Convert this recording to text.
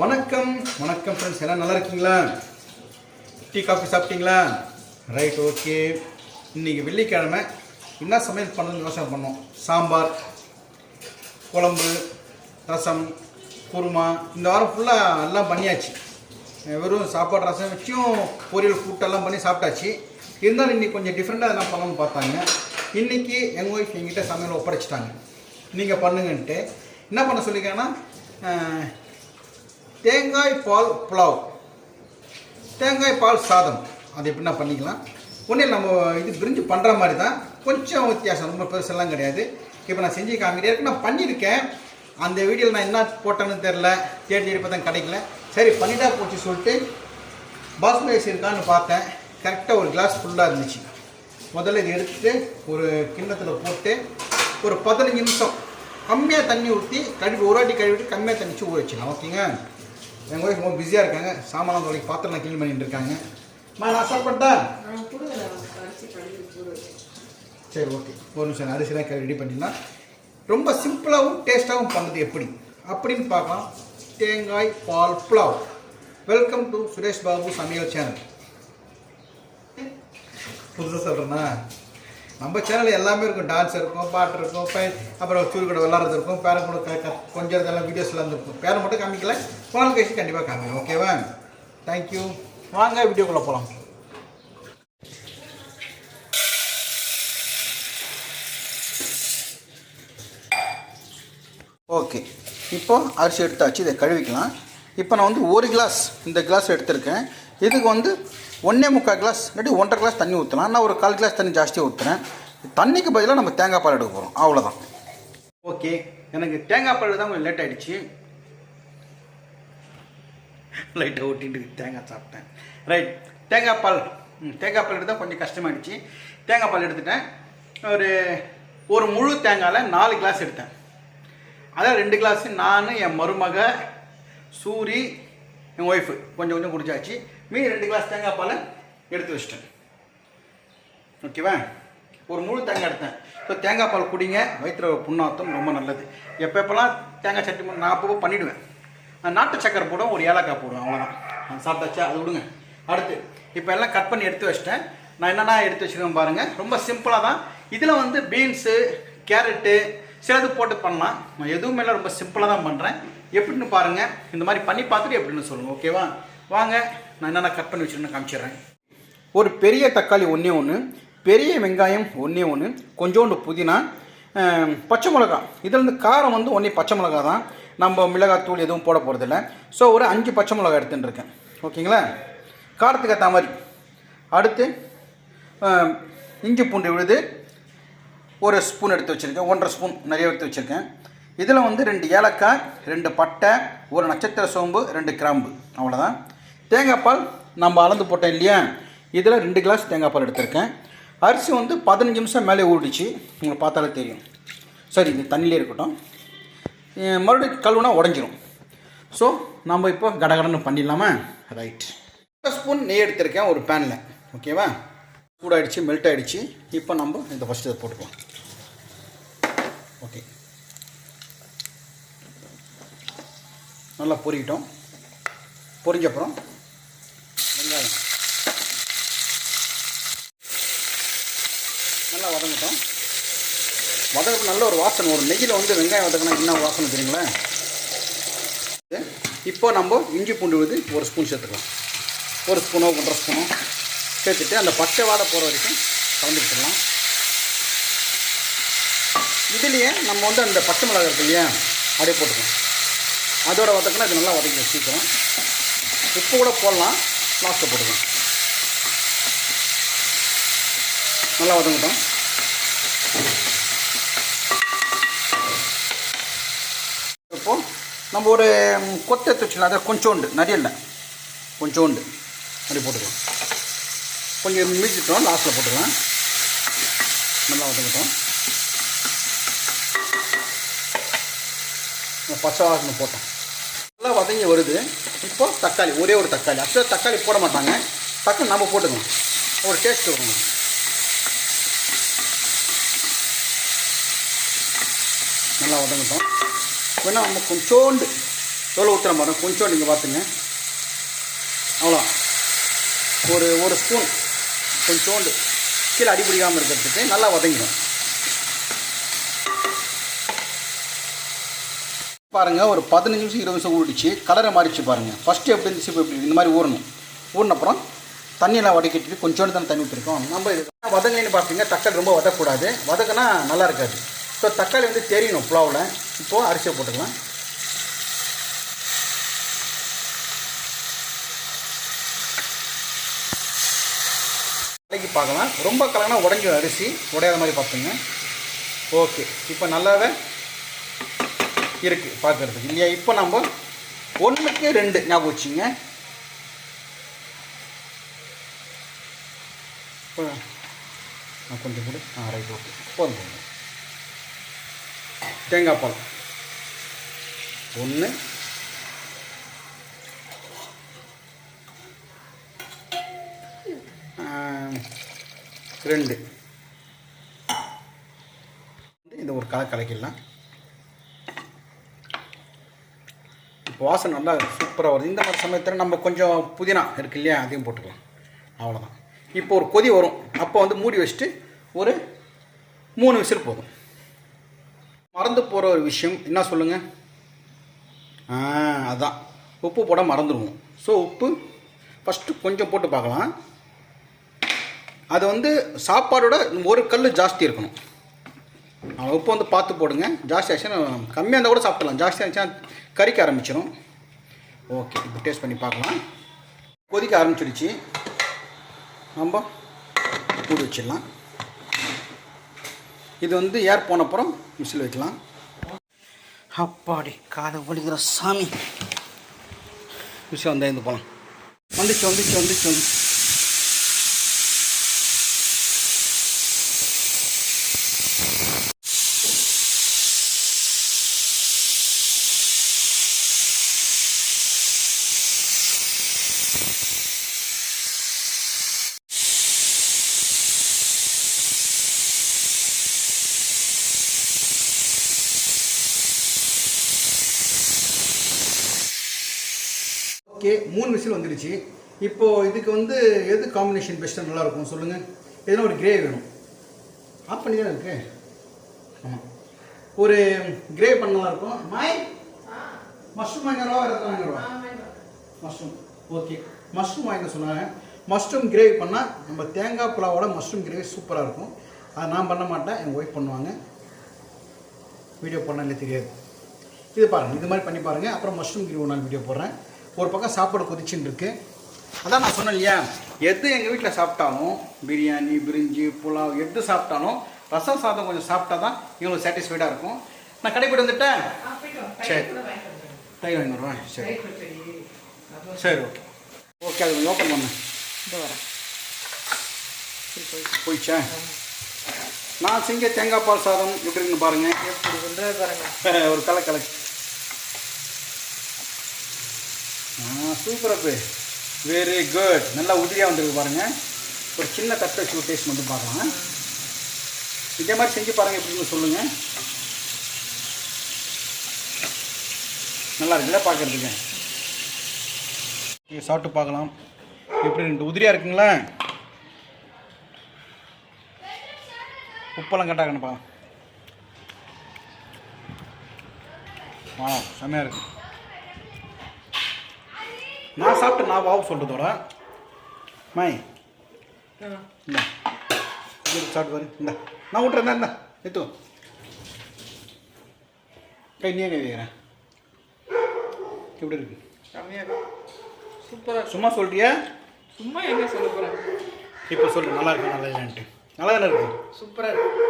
வணக்கம். வணக்கம் ஃப்ரெண்ட்ஸ் எல்லாம் நல்லா இருக்கீங்களா? டீ காஃபி சாப்பிட்டீங்களா? ரைட் ஓகே இன்னைக்கு வெள்ளிக்கிழமை. என்ன சமையல் பண்ணணும்னு யோசனை பண்ணோம். சாம்பார் குழம்பு ரசம் குருமா. இந்த வாரம் ஃபுல்லாக எல்லாம் பண்ணியாச்சு. வெறும் சாப்பாடு ரசம் வச்சும் பொரியல் கூட்டெல்லாம் பண்ணி சாப்பிட்டாச்சு. இருந்தாலும் இன்னைக்கு கொஞ்சம் டிஃப்ரெண்ட்டாக அதெல்லாம் பண்ணணும்னு பார்த்தாங்க. இன்றைக்கி எங்கள் ஒய்ஃப் எங்கிட்ட சமையல் ஒப்படைச்சிட்டாங்க. நீங்கள் பண்ணுங்கன்ட்டு. என்ன பண்ண சொல்லியிருக்கேன்னா தேங்காய் பால் புலாவ். தேங்காய் பால் சாதம். அது எப்படின்னா பண்ணிக்கலாம்? ஒன்றே நம்ம இது பிரிஞ்சு பண்ணுற மாதிரி தான் கொஞ்சம் வித்தியாசம். ரொம்ப பெருசெல்லாம் கிடையாது. இப்போ நான் செஞ்சு காமிக்கிறேன். நான் பண்ணியிருக்கேன். அந்த வீடியோவில் நான் என்ன போட்டேன்னு தெரில தேடி தேடி பார்த்தா கிடைக்கல. சரி பண்ணிட்டா போச்சு சொல்லிட்டு பாஸ்மதி ரைஸ் இருக்கான்னு பார்த்தேன். கரெக்டாக ஒரு கிளாஸ் ஃபுல்லாக இருந்துச்சு. முதல்ல இதை எடுத்துட்டு ஒரு கிண்ணத்தில் போட்டு ஒரு பதினஞ்சு நிமிஷம் கம்மியாக தண்ணி ஊற்றி கழுவி ஒரு வாட்டி கழுவிட்டு கம்மியாக தண்ணிச்சு ஊற வச்சுக்கலாம் ஓகேங்க? எங்கள் ஒய்ஃப் ரொம்ப பிஸியாக இருக்காங்க. சாமான் தொலைக்கு பாத்திரம் க்ளீன் பண்ணிட்டு இருக்காங்க. மா நான் ஸ்டார்ட் பண்ணிட்டேன் சரி ஓகே ஒரு நிமிஷம் அரிசிலாம் ரெடி பண்ணிட்டீங்கன்னா ரொம்ப சிம்பிளாகவும் டேஸ்ட்டாகவும் பண்ணது எப்படி? அப்படின்னு பார்க்கலாம். தேங்காய் பால் புலாவ். வெல்கம் டு சுரேஷ் பாபு சமையல் சேனல் புதுசாக சொல்கிறேன்னா நம்ம சேனல் எல்லாமே இருக்கும். டான்ஸ் இருக்கும் பாட்டு இருக்கும் பை அப்புறம் சூரிய விளாட்றது இருக்கும் பேரன் கூட க- கொஞ்சம் இதெல்லாம் வீடியோஸ்லாம் இருக்கும். பேரை மட்டும் காமிக்கல. போனால் கழிச்சு கண்டிப்பாக காமிக்கும் ஓகேவா தேங்க்யூ வாங்க வீடியோக்குள்ளே போகலாம் ஓகே இப்போ அரிசி எடுத்தாச்சு இதை கழுவிக்கலாம். இப்போ நான் வந்து ஒரு கிளாஸ் இந்த கிளாஸ் எடுத்திருக்கேன். இதுக்கு வந்து ஒன்றே முக்கால் கிளாஸ் இல்லாட்டி ஒன்றரை கிளாஸ் தண்ணி ஊற்றலாம் நான் ஒரு கால் கிளாஸ் தண்ணி ஜாஸ்தியாக ஊற்றுறேன் தண்ணிக்கு பதிலாக நம்ம தேங்காய் பால் எடுக்க போகிறோம் அவ்வளோதான் ஓகே. எனக்கு தேங்காய் பால் தான் கொஞ்சம் லேட் ஆகிடுச்சு லைட்டாக ஓட்டிட்டு தேங்காய் சாப்பிட்டேன். ரைட் தேங்காய் பால் ம், தேங்காய் பால் எடுத்தால் கொஞ்சம் கஷ்டமாகிடுச்சு தேங்காய் பால் எடுத்துட்டேன். ஒரு ஒரு முழு தேங்காயில் நாலு கிளாஸ் எடுத்தேன். அதான் ரெண்டு கிளாஸ். நான் என் மருமக சூரி என் ஒய்ஃபு கொஞ்சம் கொஞ்சம் குடிச்சாச்சு. மீதி ரெண்டு கிளாஸ் தேங்காய் பாலை எடுத்து வச்சிட்டேன். ஓகேவா ஒரு முழு தேங்காய் எடுத்தேன். ஸோ தேங்காய் பால் குடிங்க. வயிற்றுல புண்ணாத்தம் ரொம்ப நல்லது. எப்போ எப்போல்லாம் தேங்காய் சட்னி நான் அப்பப்போ பண்ணிவிடுவேன் நான் நாட்டு சக்கரை போடுவேன் ஒரு ஏலக்காய் போடுவேன் அவ்வளோதான் சாப்பிட்டாச்சா? அது விடுங்க. அடுத்து இப்போ எல்லாம் கட் பண்ணி எடுத்து வச்சிட்டேன். நான் என்னென்ன எடுத்து வச்சுருக்கேன் பாருங்கள் ரொம்ப சிம்பிளாக தான். இதில் வந்து பீன்ஸு கேரட்டு சிலது போட்டு பண்ணலாம். நான் எதுவுமே ரொம்ப சிம்பிளாக தான் பண்ணுறேன் எப்படின்னு பாருங்கள் இந்த மாதிரி பண்ணி பார்த்துட்டு எப்படின்னு சொல்லுங்கள் ஓகேவா வாங்க நான் என்னென்ன கட் பண்ணி வச்சுருக்கேன்னு காமிச்சிடுறேன். ஒரு பெரிய தக்காளி ஒன்றே ஒன்று பெரிய வெங்காயம் ஒன்றே ஒன்று கொஞ்சோண்டு புதினா பச்சை மிளகா இதில் இருந்து காரம் வந்து ஒன்றே பச்சை மிளகா தான். நம்ம மிளகாத்தூள் எதுவும் போட போகிறதில்ல ஸோ ஒரு அஞ்சு பச்சை மிளகா எடுத்துன்னு இருக்கேன். ஓகேங்களா? காரத்துக்கு ஏற்ற மாதிரி. அடுத்து இஞ்சி பூண்டு விழுது ஒரு ஸ்பூன் எடுத்து வச்சுருக்கேன். ஒன்றரை ஸ்பூன் நிறைய எடுத்து வச்சுருக்கேன். இதில் வந்து ரெண்டு ஏலக்காய் ரெண்டு பட்டை ஒரு நட்சத்திர சோம்பு ரெண்டு கிராம்பு. அவ்வளோதான் தேங்காய் பால் நம்ம அளந்து போட்டோம் இல்லையா? இதில் ரெண்டு கிளாஸ் தேங்காய் பால் எடுத்திருக்கேன். அரிசி வந்து பதினஞ்சு நிமிஷம் மேலே ஊறிடுச்சு. உங்களுக்கு பார்த்தாலே தெரியும். சரி இது தண்ணியிலே இருக்கட்டும். மறுபடியும் கழுவுனா உடஞ்சிரும். ஸோ நம்ம இப்போ கடகடன்னு பண்ணிடலாமா? ரைட் ஸ்பூன் நெய் எடுத்திருக்கேன் ஒரு பேனில் ஓகேவா சூடாயிடுச்சு மெல்ட் ஆகிடுச்சு இப்போ நம்ம இந்த ஃபஸ்ட்டு இதை போட்டுக்கலாம். ஓகே நல்லா பொரிக்கிட்டோம் பொரிஞ்ச அப்புறம் வெங்காயம். நல்லா வதங்கட்டும். வதங்க நல்ல ஒரு வாசனை ஒரு நெய்யில் வந்து வெங்காயம் வதக்கினா என்ன வாசனை தெரியுங்களேன் இப்போ நம்ம இஞ்சி பூண்டு விழுது ஒரு ஸ்பூன் சேர்த்துக்கலாம். ஒரு ஸ்பூனோ ஒன்றரை ஸ்பூனோ சேர்த்துட்டு அந்த பச்சை வாடை போகிற வரைக்கும் கலந்து விட்டுடலாம். இதுலேயே நம்ம வந்து அந்த பச்சை மிளகாய் இருக்கு இல்லையா? அப்படியே போட்டுக்கலாம். அதோட வதக்கினா இது நல்லா வதக்கிடும் சீக்கிரம். உப்பு கூட போடலாம். லாஸ்ட்டில் போட்டுக்கலாம் நல்லா வதங்கட்டும். இப்போது நம்ம ஒரு கொத்தை தச்சுக்கலாம் அதை கொஞ்சோண்டு நிறைய இல்லை. கொஞ்சோண்டு. அப்படி போட்டுக்கலாம். கொஞ்சம் மீச்சிட்டோம் லாஸ்ட்டில் போட்டுக்கலாம். நல்லா வதங்கட்டும். பச்சை வாசனை போட்டோம். நல்லா வதங்கி வருது. இப்போ தக்காளி ஒரே ஒரு தக்காளி. ஆக்சுவலாக தக்காளி போட மாட்டாங்க. தக்காளி நம்ம போட்டுக்கணும். ஒரு டேஸ்ட் வரணும் நல்லா வதங்கட்டும். வேணா நம்ம கொஞ்சோண்டு எவ்வளோ ஊற்றுற மாதிரி கொஞ்சோண்டு நீங்கள் பார்த்துங்க அவ்வளோ ஒரு ஒரு ஸ்பூன் கொஞ்சோண்டு. கீழே அடிபிடிக்காமல் இருக்கிறதுக்கு நல்லா வதங்கிடும். பாருங்க ஒரு பதினஞ்சு நிமிஷம் இருபது நிமிஷம் ஊடிச்சு கலரை மாறிச்சு பாருங்க. ஃபஸ்ட்டு எப்படி இருந்துச்சு இப்போ எப்படி இந்த மாதிரி ஊறணும். ஊறின அப்புறம் தண்ணியெல்லாம் வடிக்கட்டிட்டு கொஞ்சோண்டு தானே தண்ணி ஊற்றிருக்கோம் நம்ம இது வதங்கலைன்னு பார்த்தீங்கன்னா தக்காளி ரொம்ப வதக்கக்கூடாது. வதக்குனா நல்லா இருக்காது. ஸோ தக்காளி வந்து தெரியணும் புலாவில். இப்போது அரிசியை போட்டுக்கலாம். கலக்கி பார்க்கலாம். ரொம்ப கலங்கினா உடஞ்சி அரிசி. உடையாத மாதிரி பார்த்துங்க. ஓகே இப்போ நல்லாவே இருக்குது பார்க்குறதுக்கு இல்லையா? இப்போ நம்ம ஒன்றுக்கு ரெண்டு. ஞாபகம் வச்சுங்க. நான் கொஞ்சம் கூட ஆ ரைட் ஓகே போதும். போதும் தேங்காய் பால். ஒன்று ரெண்டு. இந்த ஒரு கலை கலக்கிடலாம் வாசனை நல்லா சூப்பராக வருது. இந்த மாதிரி சமயத்தில் நம்ம கொஞ்சம் புதினா இருக்கு இல்லையா அதையும் போட்டுக்கலாம். அவ்வளோதான் இப்போ ஒரு கொதி வரும். அப்போ வந்து மூடி வச்சுட்டு ஒரு மூணு விசில் போதும். மறந்து போகிற ஒரு விஷயம். என்ன சொல்லுங்கள் அதுதான் அதான். உப்பு போட மறந்துடுவோம். ஸோ உப்பு ஃபஸ்ட்டு கொஞ்சம் போட்டு பார்க்கலாம். அது வந்து சாப்பாடோட ஒரு கல் ஜாஸ்தி இருக்கணும். உப்பு வந்து பார்த்து போடுங்க. ஜாஸ்தி ஆச்சுன்னா கம்மியாக இருந்தால் கூட சாப்பிடலாம் ஜாஸ்தி ஆச்சுன்னா கறிக்க ஆரம்பிச்சிடும் ஓகே இப்போ டேஸ்ட் பண்ணி பார்க்கலாம். கொதிக்க ஆரம்பிச்சிடுச்சு நம்ம மூடி வச்சிடலாம். இது வந்து ஏர் போன அப்புறம் மிஷில் வைக்கலாம். அப்பாடி காதை ஒழிக்கிற சாமி. மிஷில் வந்து போகலாம் வந்துச்சு வந்துச்சு வந்துச்சு வந்து ஓகே மூணு விசில் வந்துடுச்சு. இப்போது இதுக்கு வந்து எது காம்பினேஷன் பெஸ்ட்டாக நல்லா இருக்கும் சொல்லுங்கள் எதுனா ஒரு கிரேவி வேணும். ஆஃப் பண்ணி தான் இருக்கு. ஆமாம் ஒரு கிரேவி பண்ண நல்லா இருக்கும் மாய் மஷ்ரூம் வாங்கிடுவா வேறு எதாவது வாங்கிடுவா மஷ்ரூம் ஓகே. மஷ்ரூம் வாங்க சொன்னாங்க. மஷ்ரூம் கிரேவி பண்ணால் நம்ம தேங்காய் புலாவோட மஷ்ரூம் கிரேவி சூப்பராக இருக்கும். அதை நான் பண்ண மாட்டேன். எங்கள் ஒய்ஃப் பண்ணுவாங்க. வீடியோ பண்ணல தெரியாது. இது பாருங்கள் இது மாதிரி பண்ணி பாருங்கள் அப்புறம் மஷ்ரூம் கிரேவி நாள் வீடியோ போடுறேன். ஒரு பக்கம் சாப்பாடு கொதிச்சுன்னு இருக்கு அதான் நான் சொன்னேன் இல்லையா? எது எங்கள் வீட்டில் சாப்பிட்டாலும் பிரியாணி பிரிஞ்சி புலாவ் எது சாப்பிட்டாலும் ரசம் சாதம் கொஞ்சம் சாப்பிட்டா தான் இவங்களுக்கு சாட்டிஸ்ஃபைடாக இருக்கும். நான் கடைப்பிடி வந்துட்டேன். சரி. தயிர் வாங்கி வருவேன் சரி. சரி ஓகே. ஓகே அது கொஞ்சம் ஓப்பன் பண்ணேன் போயிடுச்சா? நான் செஞ்ச தேங்காய் பால் சாதம் எப்படி இருக்குன்னு பாருங்கள் எப்படி பண்றது பாருங்க. ஒரு கலை கலை ஆ சூப்பரப்பு வெரி குட் நல்லா உதிரியாக வந்துருக்கு பாருங்கள் ஒரு சின்ன தட்டை வச்சு ஒரு டேஸ்ட் மட்டும் பார்க்கலாம். இதே மாதிரி செஞ்சு பாருங்கள் எப்படின்னு சொல்லுங்கள் நல்லா இருக்குல்ல பார்க்குறதுக்கு. நீங்கள் சாப்பிட்டு பார்க்கலாம். எப்படி ரெண்டு உதிரியாக இருக்குங்களா? உப்பெல்லாம் கட்டாக்கணுப்பா ஆ செம்மையாக இருக்குது நான் சாப்பிட்டு நான் வாவு சொல்கிறதோட மை இந்த. சாப்பிட்டு பாரு. இந்த. நான் விட்றேன் இந்த எத்து. கை நீ கை வைக்கிறேன் எப்படி இருக்கு? செம்மையா இருக்கு. சூப்பரா இருக்கு. சும்மா சொல்றியா? சும்மா எங்க சொல்ல போறேன் இப்போ சொல்லு நல்லா இருக்கு நல்லா இல்லைன்ட்டு நல்லா தானே இருக்கு? சூப்பரா இருக்கு.